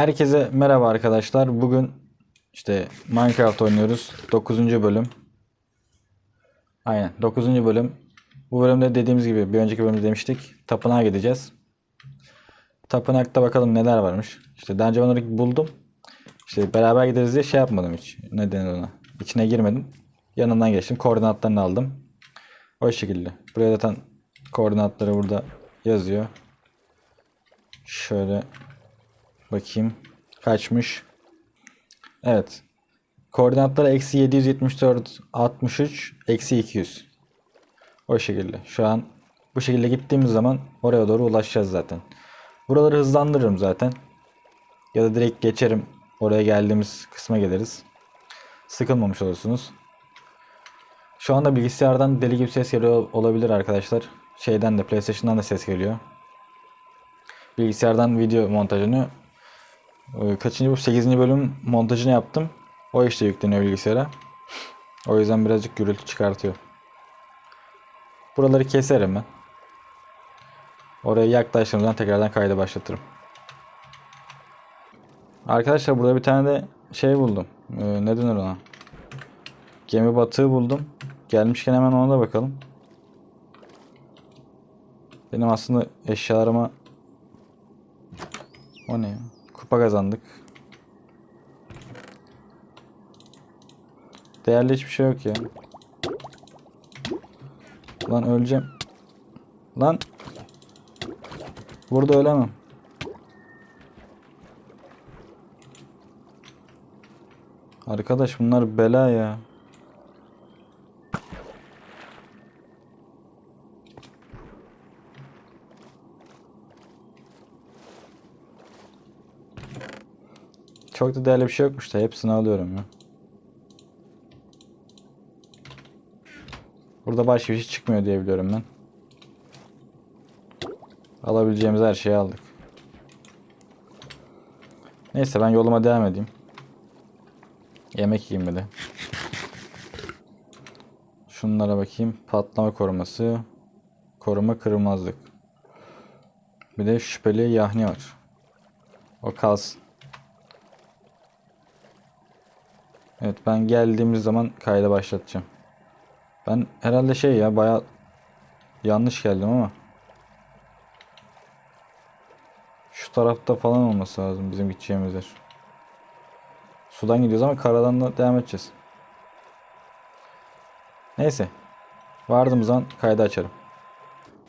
Herkese merhaba arkadaşlar. Bugün işte Minecraft oynuyoruz. 9. bölüm. Aynen 9. bölüm. Bu bölümde dediğimiz gibi bir önceki bölümde demiştik. Tapınağa gideceğiz. Tapınakta bakalım neler varmış. İşte daha buldum. İşte beraber gideriz diye şey yapmadım hiç. Ne denir ona? İçine girmedim. Yanından geçtim. Koordinatlarını aldım. O şekilde. Buraya zaten koordinatları burada yazıyor. Şöyle Bakayım. Kaçmış? Evet. Koordinatları eksi 774 63 eksi 200. O şekilde. Şu an bu şekilde gittiğimiz zaman oraya doğru ulaşacağız zaten. Buraları hızlandırırım zaten. Ya da direkt geçerim. Oraya geldiğimiz kısma geliriz. Sıkılmamış olursunuz. Şu anda bilgisayardan deli gibi ses geliyor olabilir arkadaşlar. Şeyden de PlayStation'dan da ses geliyor. Bilgisayardan video montajını Kaçıncı bu? 8. bölüm montajını yaptım. O işte yükleniyor bilgisayara. O yüzden birazcık gürültü çıkartıyor. Buraları keserim ben. Oraya yaklaştığımızdan tekrardan kaydı başlatırım. Arkadaşlar burada bir tane de şey buldum. Ee, ne denir ona? Gemi batığı buldum. Gelmişken hemen ona da bakalım. Benim aslında eşyalarıma o ne ya? Kupa kazandık. Değerli hiçbir şey yok ya. Lan öleceğim. Lan. Burada ölemem. Arkadaş bunlar bela ya. Çok da değerli bir şey yokmuş da hepsini alıyorum ya. Burada başka bir şey çıkmıyor diye biliyorum ben. Alabileceğimiz her şeyi aldık. Neyse ben yoluma devam edeyim. Yemek yiyeyim bir de. Şunlara bakayım. Patlama koruması. Koruma kırılmazlık. Bir de şüpheli yahni var. O kalsın. Evet ben geldiğimiz zaman kayda başlatacağım. Ben herhalde şey ya baya yanlış geldim ama. Şu tarafta falan olması lazım bizim gideceğimiz yer. Sudan gidiyoruz ama karadan da devam edeceğiz. Neyse. Vardığımız an kaydı açarım.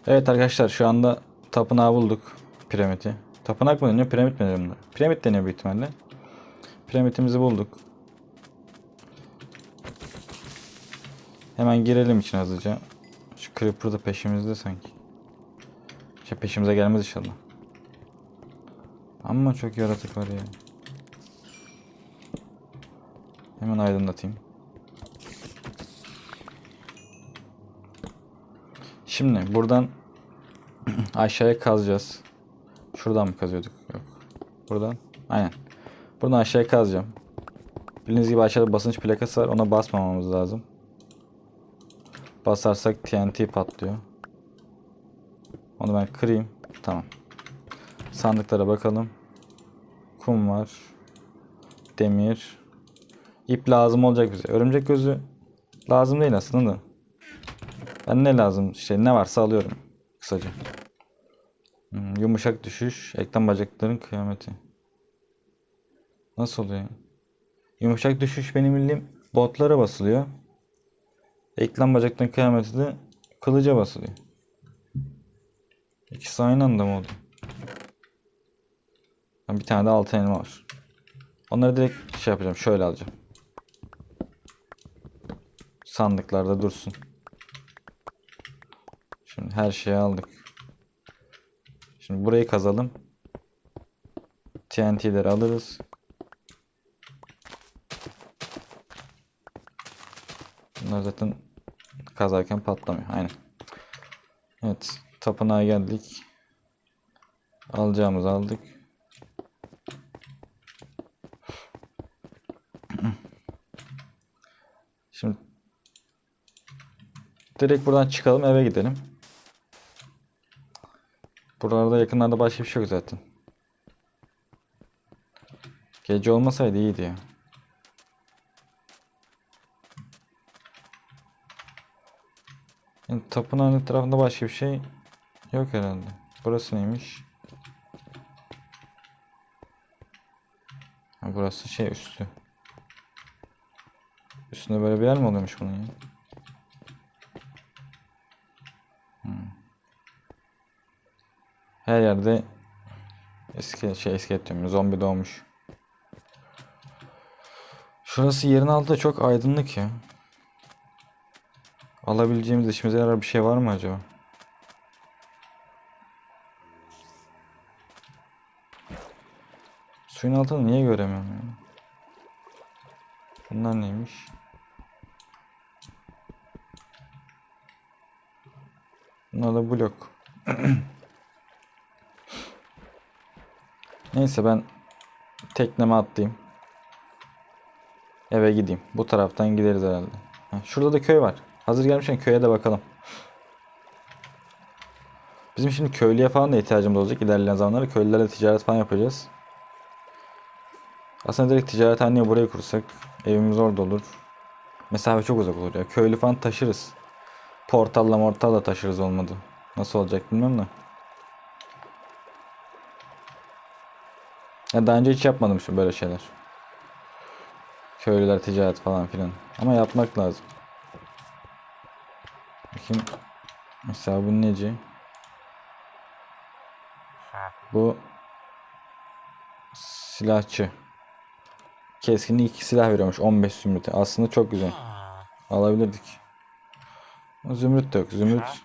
Evet arkadaşlar şu anda tapınağı bulduk. Piramidi. Tapınak mı deniyor? Piramit mi deniyor? Piramit deniyor büyük ihtimalle. Piramitimizi bulduk. Hemen girelim için hızlıca. Şu Creeper da peşimizde sanki. Şey peşimize gelmez inşallah. Ama çok yaratık var ya. Hemen aydınlatayım. Şimdi buradan aşağıya kazacağız. Şuradan mı kazıyorduk? Yok. Buradan. Aynen. Buradan aşağıya kazacağım. Bildiğiniz gibi aşağıda basınç plakası var. Ona basmamamız lazım. Basarsak TNT patlıyor. Onu ben kırayım. Tamam. Sandıklara bakalım. Kum var. Demir. İp lazım olacak bize. Örümcek gözü lazım değil aslında da. Ben ne lazım? Şey ne varsa alıyorum. Kısaca. Hmm, yumuşak düşüş. Eklem bacakların kıyameti. Nasıl oluyor? Yumuşak düşüş benim bildiğim botlara basılıyor. Eklem bacaktan kıyameti de kılıca basılıyor. İkisi aynı anda mı oldu? Bir tane de altın elma var. Onları direkt şey yapacağım. Şöyle alacağım. Sandıklarda dursun. Şimdi her şeyi aldık. Şimdi burayı kazalım. TNT'leri alırız. Bunlar zaten kazarken patlamıyor. Aynen. Evet. Tapınağa geldik. Alacağımızı aldık. Şimdi direkt buradan çıkalım eve gidelim. Buralarda yakınlarda başka bir şey yok zaten. Gece olmasaydı iyiydi ya. Yani tapınağın etrafında başka bir şey yok herhalde. Burası neymiş? Ha, burası şey üstü. Üstünde böyle bir yer mi oluyormuş bunun ya? Hmm. Her yerde eski şey eski diyorum zombi doğmuş. Şurası yerin altı çok aydınlık ya. Alabileceğimiz işimize yarar bir şey var mı acaba? Suyun altını niye göremiyorum ya? Bunlar neymiş? Bunlar da blok. Neyse ben tekneme atlayayım. Eve gideyim. Bu taraftan gideriz herhalde. Ha, şurada da köy var. Hazır gelmişken köye de bakalım. Bizim şimdi köylüye falan da ihtiyacımız olacak ilerleyen zamanlarda. Köylülerle ticaret falan yapacağız. Aslında direkt ticarethaneyi buraya kursak evimiz orada olur. Mesafe çok uzak olur ya. Köylü falan taşırız. Portalla mortalla taşırız olmadı. Nasıl olacak bilmem de. Ya daha önce hiç yapmadım şu böyle şeyler. Köylüler ticaret falan filan. Ama yapmak lazım. Bakayım. Mesela bu neci? Bu silahçı. Keskinliği iki silah veriyormuş 15 zümrüte. Aslında çok güzel. Alabilirdik. Zümrüt de yok. Zümrüt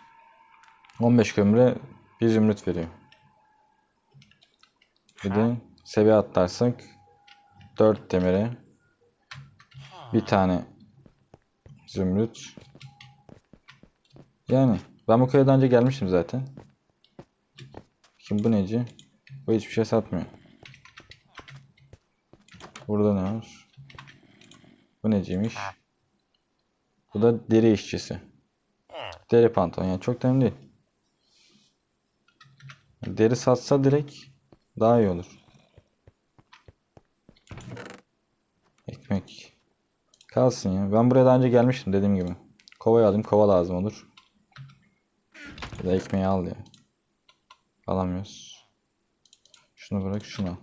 15 kömüre bir zümrüt veriyor. Bir de seviye atlarsak 4 demire bir tane zümrüt. Yani ben bu köye daha önce gelmiştim zaten. Şimdi bu neci? Bu hiçbir şey satmıyor. Burada ne var? Bu neciymiş? Bu da deri işçisi. Deri pantolon yani çok önemli değil. Deri satsa direkt daha iyi olur. Ekmek. Kalsın ya. Ben buraya daha önce gelmiştim dediğim gibi. Kova aldım. Kova lazım olur. Ya da ekmeği al ya. Alamıyoruz. Şunu bırak şunu al.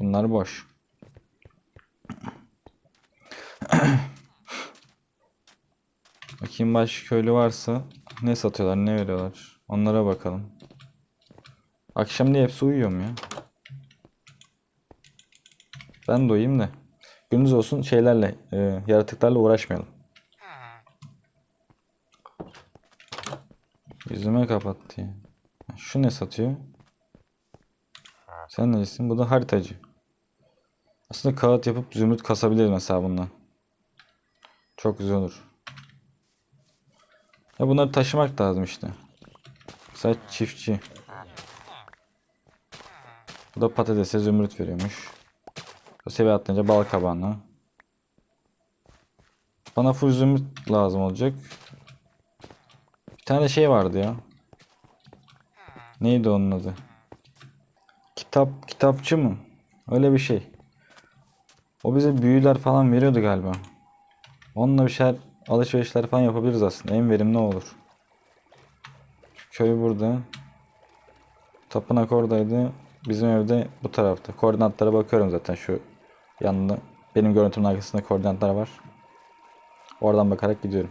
Bunlar boş. Bakayım başka köylü varsa ne satıyorlar, ne veriyorlar. Onlara bakalım. Akşam diye hepsi uyuyor mu ya? Ben de uyuyayım da. Gündüz olsun şeylerle, e, yaratıklarla uğraşmayalım. Yüzüme kapattı. Şu ne satıyor? Sen nesin? Bu da haritacı. Aslında kağıt yapıp zümrüt kasabiliriz mesela bundan. Çok güzel olur. Ya bunları taşımak lazım işte. Mesela çiftçi. Bu da patatese zümrüt veriyormuş. Bu seviye atlayınca bal kabağına. Bana full lazım olacak. Bir tane şey vardı ya. Neydi onun adı? Kitap, kitapçı mı? Öyle bir şey. O bize büyüler falan veriyordu galiba. Onunla bir şeyler alışverişler falan yapabiliriz aslında. En verimli olur. Köy burada. Tapınak oradaydı. Bizim evde bu tarafta. Koordinatlara bakıyorum zaten şu yanında. Benim görüntümün arkasında koordinatlar var. Oradan bakarak gidiyorum.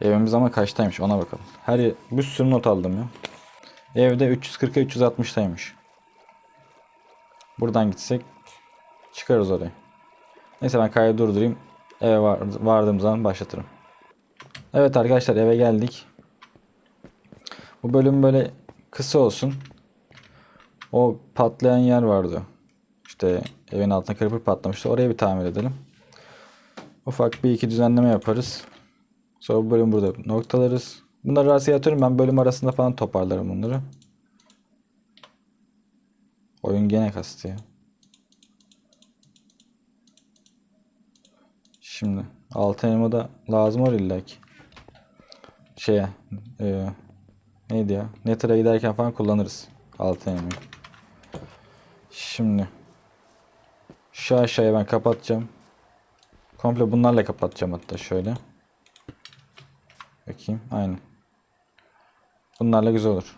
Evimiz ama kaçtaymış ona bakalım. Her yer, bir sürü not aldım ya. Evde 340'a 360'taymış. Buradan gitsek çıkarız oraya. Neyse ben kaydı durdurayım. Eve var, vardığım zaman başlatırım. Evet arkadaşlar eve geldik. Bu bölüm böyle kısa olsun. O patlayan yer vardı. İşte evin altına kırpır patlamıştı. Oraya bir tamir edelim. Ufak bir iki düzenleme yaparız. Sonra bu bölüm burada noktalarız. Bunları rastgele atıyorum. Ben bölüm arasında falan toparlarım bunları. Oyun gene kastı ya. Şimdi altın elma da lazım olur illa ki. Şeye e, neydi ya? Nether'a giderken falan kullanırız. Altın elmayı. Şimdi şu aşağıya ben kapatacağım. Komple bunlarla kapatacağım hatta şöyle. Bakayım. Aynen. Bunlarla güzel olur.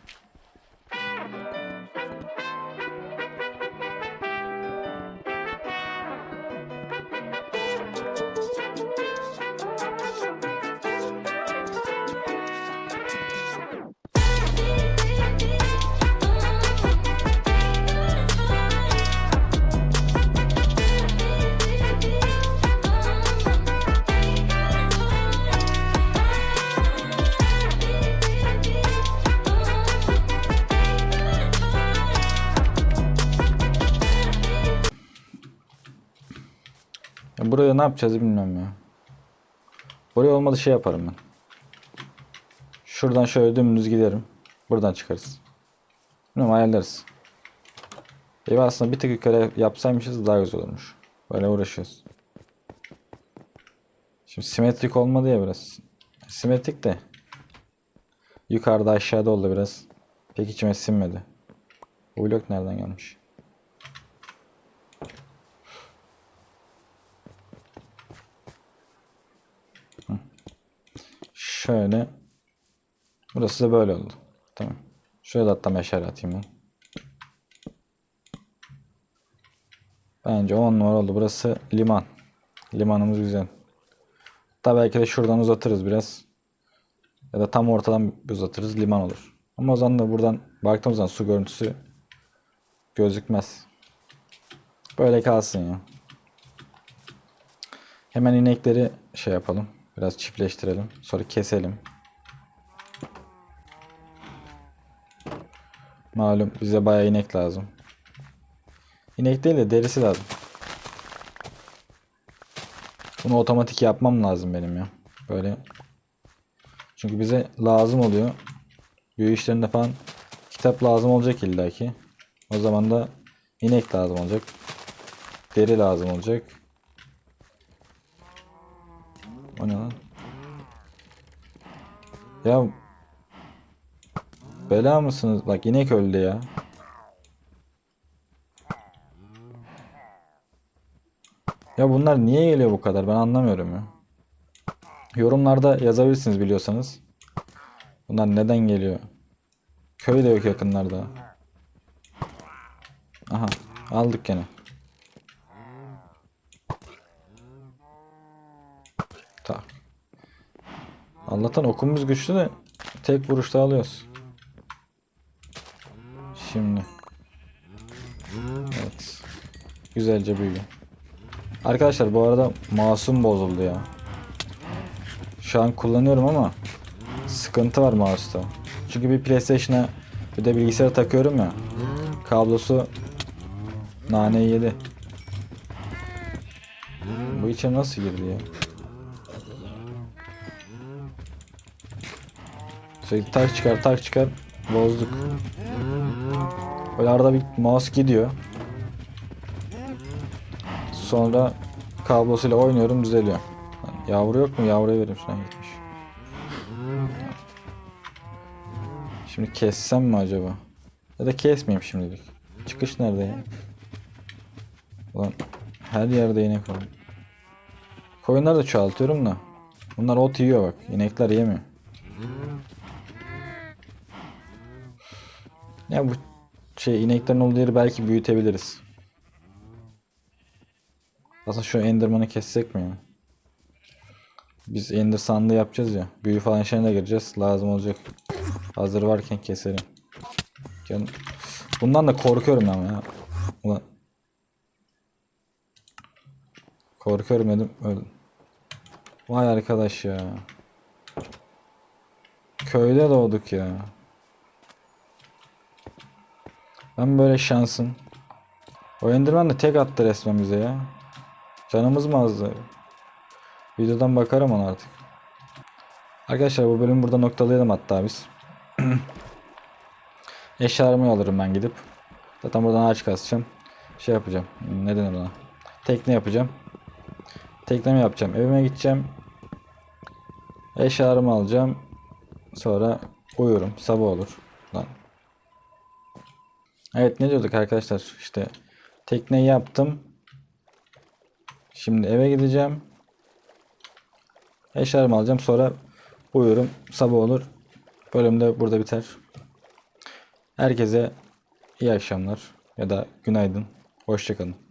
Buraya ne yapacağız bilmiyorum ya. Buraya olmadı şey yaparım ben. Şuradan şöyle dümdüz giderim. Buradan çıkarız. Bilmiyorum ayarlarız. Evi aslında bir tık yukarı yapsaymışız daha güzel olurmuş. Böyle uğraşıyoruz. Şimdi simetrik olmadı ya biraz. Simetrik de. Yukarıda aşağıda oldu biraz. Pek içime sinmedi. Bu blok nereden gelmiş? Şöyle. Burası da böyle oldu. Tamam. Şöyle hatta meşale atayım ben. Bence 10 numara oldu. Burası liman. Limanımız güzel. Hatta belki de şuradan uzatırız biraz. Ya da tam ortadan uzatırız liman olur. Ama o zaman da buradan baktığımız zaman su görüntüsü gözükmez. Böyle kalsın ya. Hemen inekleri şey yapalım. Biraz çiftleştirelim. Sonra keselim. Malum bize bayağı inek lazım. İnek değil de derisi lazım. Bunu otomatik yapmam lazım benim ya. Böyle. Çünkü bize lazım oluyor. Büyü işlerinde falan kitap lazım olacak illaki. O zaman da inek lazım olacak. Deri lazım olacak. O ne lan? Ya Bela mısınız? Bak inek öldü ya. Ya bunlar niye geliyor bu kadar? Ben anlamıyorum ya. Yorumlarda yazabilirsiniz biliyorsanız. Bunlar neden geliyor? Köy de yok yakınlarda. Aha aldık gene. Allah'tan okumuz güçlü de tek vuruşta alıyoruz. Şimdi. Evet. Güzelce büyüyor. Arkadaşlar bu arada masum bozuldu ya. Şu an kullanıyorum ama sıkıntı var mouse'ta. Çünkü bir PlayStation'a bir de bilgisayara takıyorum ya. Kablosu naneyi yedi. Bu içe nasıl girdi ya? Sürekli tak çıkar tak çıkar bozduk. Böyle arada bir mouse gidiyor. Sonra kablosuyla oynuyorum düzeliyor. Yavru yok mu? Yavruya vereyim şuna gitmiş. Şimdi kessem mi acaba? Ya da kesmeyeyim şimdilik. Çıkış nerede ya? Ulan her yerde inek var. Koyunları da çoğaltıyorum da. Bunlar ot yiyor bak. İnekler yemiyor. Ya bu şey ineklerin olduğu yeri belki büyütebiliriz. Aslında şu Enderman'ı kessek mi ya? Biz Ender sandığı yapacağız ya. Büyü falan işlerine de gireceğiz. Lazım olacak. Hazır varken keselim. Can- Bundan da korkuyorum ama ya. Ulan. Korkuyorum dedim. Öldüm. Vay arkadaş ya. Köyde doğduk ya. Ben böyle şansın. O Enderman de tek attı resmen bize ya. Canımız mı azdı? Videodan bakarım ona artık. Arkadaşlar bu bölümü burada noktalayalım hatta biz. Eşyalarımı alırım ben gidip. Zaten buradan ağaç kasacağım. Şey yapacağım. Ne denir ona? Tekne yapacağım. Teknemi yapacağım. Evime gideceğim. Eşyalarımı alacağım. Sonra uyurum. Sabah olur. Lan. Evet ne diyorduk arkadaşlar? İşte tekneyi yaptım. Şimdi eve gideceğim. Eşyalarımı alacağım. Sonra uyurum. Sabah olur. Bölüm de burada biter. Herkese iyi akşamlar ya da günaydın. Hoşçakalın.